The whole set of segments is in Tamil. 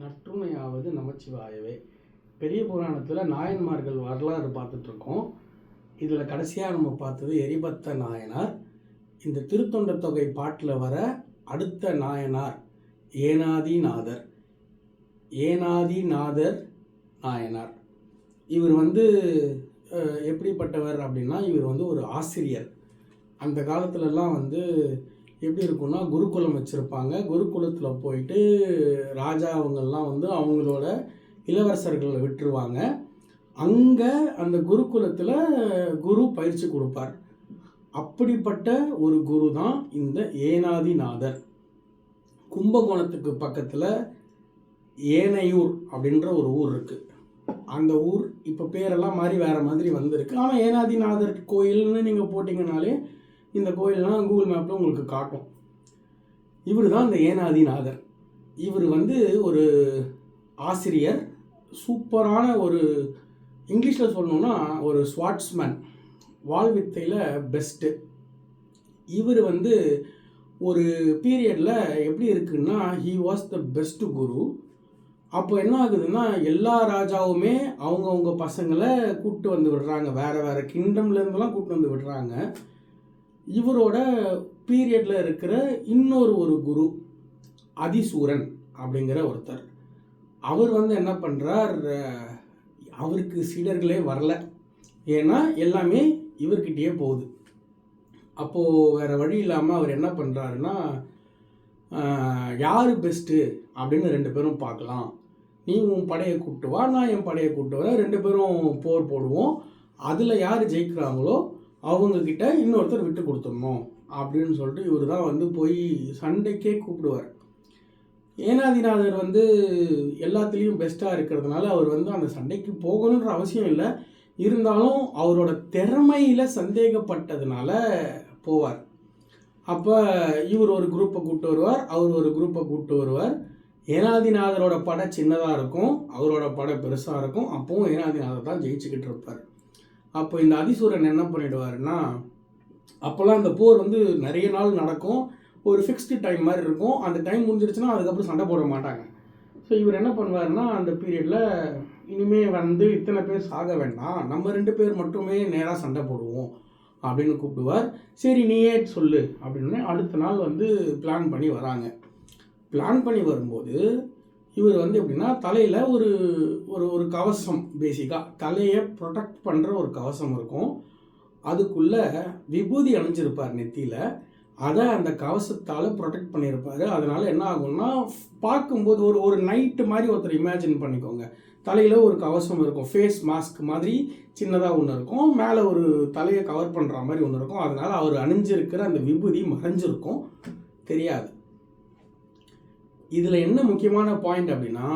நற்றுமையாவது நமச்சிவாயவே. பெரிய புராணத்தில் நாயன்மார்கள் வரலாறு பார்த்துட்ருக்கோம். இதில் கடைசியாக நம்ம பார்த்தது எரிபத்த நாயனார். இந்த திருத்தொண்ட தொகை பாட்டில் வர அடுத்த நாயனார் ஏனாதிநாதர். ஏனாதிநாதர் நாயனார். இவர் வந்து எப்படிப்பட்டவர் அப்படின்னா இவர் வந்து ஒரு ஆசிரியர். அந்த காலத்துலலாம் வந்து எப்படி இருக்கும்னா குருகுலம் வச்சுருப்பாங்க. குருகுலத்தில் போயிட்டு ராஜா அவங்கெல்லாம் வந்து அவங்களோட இளவரசர்களை விட்டுருவாங்க. அங்கே அந்த குருகுலத்தில் குரு பயிற்சி கொடுப்பார். அப்படிப்பட்ட ஒரு குரு தான் இந்த ஏனாதிநாதர். கும்பகோணத்துக்கு பக்கத்தில் ஏனையூர் அப்படின்ற ஒரு ஊர் இருக்குது அந்த ஊர் இப்போ பேரெல்லாம் மாறி வேறு மாதிரி வந்திருக்கு. ஆனால் ஏனாதிநாதர் கோயில்னு நீங்கள் போட்டிங்கனாலே இந்த கோயிலெலாம் கூகுள் மேப்பில் உங்களுக்கு காட்டும். இவர் தான் இந்த ஏனாதிநாதர். இவர் வந்து ஒரு ஆசிரியர் சூப்பரான ஒரு இங்கிலீஷில் சொல்லணுன்னா ஒரு ஸ்வாட்ஸ்மேன் வாழ்வித்தையில் பெஸ்ட்டு இவர் வந்து ஒரு பீரியடில் எப்படி இருக்குன்னா he was the best guru. அப்போ என்ன ஆகுதுன்னா எல்லா ராஜாவுமே அவங்கவுங்க பசங்களை கூப்பிட்டு வந்து விடுறாங்க. வேறு வேறு கிங்டம்லேருந்துலாம் கூப்பிட்டு வந்து விடுறாங்க. இவரோட பீரியடில் இருக்கிற இன்னொரு ஒரு குரு அதிசூரன் அப்படிங்கிற ஒருத்தர். அவர் வந்து என்ன பண்ணுறார் அவருக்கு சீடர்களே வரல. ஏன்னா எல்லாமே இவர்கிட்டயே போகுது. அப்போது வேறு வழி இல்லாமல் அவர் என்ன பண்ணுறாருன்னா யார் பெஸ்ட்டு அப்படின்னு ரெண்டு பேரும் பார்க்கலாம். நீ உன் படையை கூப்பிட்டு வா நான் என் படையை கூப்பிட்டு வரேன். ரெண்டு பேரும் போர் போடுவோம். அதில் யார் ஜெயிக்கிறாங்களோ அவங்கக்கிட்ட இன்னொருத்தர் விட்டு கொடுத்துடணும் அப்படின்னு சொல்லிட்டு இவர் தான் வந்து போய் சண்டைக்கே கூப்பிடுவார். ஏனாதிநாதர் வந்து எல்லாத்துலேயும் பெஸ்ட்டாக இருக்கிறதுனால அவர் வந்து அந்த சண்டைக்கு போகணுன்ற அவசியம் இல்லை. இருந்தாலும் அவரோட திறமையில் சந்தேகப்பட்டதுனால போவார். அப்போ இவர் ஒரு குரூப்பை கூப்பிட்டு வருவார் அவர் ஒரு குரூப்பை கூப்பிட்டு வருவார். ஏனாதிநாதரோட படை சின்னதாக இருக்கும் அவரோட படை பெருசாக இருக்கும். அப்போவும் ஏனாதிநாதர் தான் ஜெயிச்சுக்கிட்டு இருப்பார். அப்போ இந்த அதிசூரன் என்ன பண்ணிடுவாருன்னா அப்போல்லாம் இந்த போர் வந்து நிறைய நாள் நடக்கும். ஒரு ஃபிக்ஸ்டு டைம் மாதிரி இருக்கும். அந்த டைம் முடிஞ்சிருச்சுன்னா அதுக்கப்புறம் சண்டை போட மாட்டாங்க. ஸோ இவர் என்ன பண்ணுவார்னா அந்த பீரியடில் இனிமே வந்து இத்தனை பேர் சாக வேண்டாம். நம்ம ரெண்டு பேர் மட்டுமே நேராக சண்டை போடுவோம் அப்படின்னு கூப்பிடுவார். சரி நீயே சொல்லு அப்படின்னு அடுத்த நாள் வந்து பிளான் பண்ணி வராங்க. பிளான் பண்ணி வரும்போது இவர் வந்து எப்படின்னா தலையில் ஒரு ஒரு கவசம் பேசிக்காக தலையை ப்ரொடெக்ட் பண்ணுற ஒரு கவசம் இருக்கும். அதுக்குள்ளே விபூதி அணிஞ்சிருப்பார் நெத்தியில். அதை அந்த கவசத்தால் ப்ரொடெக்ட் பண்ணியிருப்பார். அதனால் என்ன ஆகும்னா பார்க்கும்போது ஒரு ஒரு நைட்டு மாதிரி ஒருத்தர் இமேஜின் பண்ணிக்கோங்க. தலையில் ஒரு கவசம் இருக்கும். ஃபேஸ் மாஸ்க் மாதிரி சின்னதாக ஒன்று இருக்கும். மேலே ஒரு தலையை கவர் பண்ணுற மாதிரி ஒன்று இருக்கும். அதனால் அவர் அணிஞ்சிருக்கிற அந்த விபூதி மறைஞ்சிருக்கும். தெரியாது. இதில் என்ன முக்கியமான பாயிண்ட் அப்படின்னா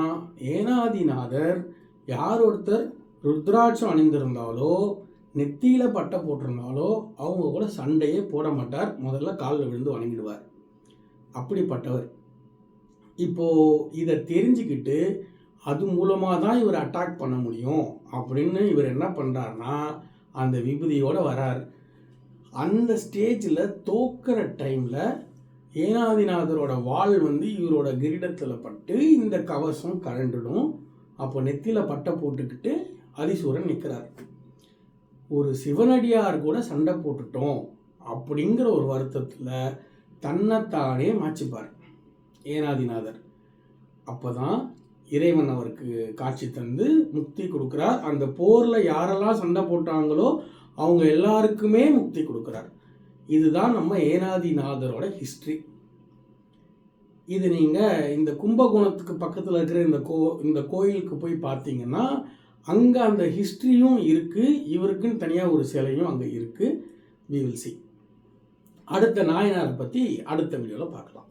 ஏனாதிநாதர் யார் ஒருத்தர் ருத்ராட்சம் அணிந்திருந்தாலோ நெத்தியில் பட்டை போட்டிருந்தாலோ அவங்க கூட சண்டையே போட மாட்டார். முதல்ல காலில் விழுந்து வணங்கிடுவார். அப்படிப்பட்டவர். இப்போது இதை தெரிஞ்சுக்கிட்டு அது மூலமாக தான் இவர் அட்டாக் பண்ண முடியும் அப்படின்னு இவர் என்ன பண்ணுறாருனா அந்த விபூதியோடு வரார். அந்த ஸ்டேஜில் தோக்கிற டைமில் ஏனாதிநாதரோட வால் வந்து இவரோட கிரீடத்தில் பட்டு இந்த கவசம் கரண்டிடும் அப்போ நெத்தியில் பட்டை போட்டுக்கிட்டு அதிசூரன் நிற்கிறார் ஒரு சிவனடியார் கூட சண்டை போட்டுட்டோம் அப்படிங்கிற ஒரு வருத்தத்தில் தன்னைத்தானே மாச்சிப்பார் ஏனாதிநாதர். அப்போ தான் இறைவன் அவருக்கு காட்சி தந்து முக்தி கொடுக்குறார். அந்த போரில் யாரெல்லாம் சண்டை போட்டாங்களோ அவங்க எல்லாருக்குமே முக்தி கொடுக்குறார். இதுதான் நம்ம ஏனாதிநாதரோட ஹிஸ்ட்ரி இது நீங்கள் இந்த கும்பகோணத்துக்கு பக்கத்தில் இருக்கிற இந்த கோ இந்த கோயிலுக்கு போய் பார்த்தீங்கன்னா அங்கே அந்த ஹிஸ்ட்ரியும் இருக்குது இவருக்குன்னு தனியாக ஒரு சிலையும் அங்கே இருக்குது வி வில் சி அடுத்த நாயனாரை பற்றி அடுத்த வீடியோவில் பார்க்கலாம்.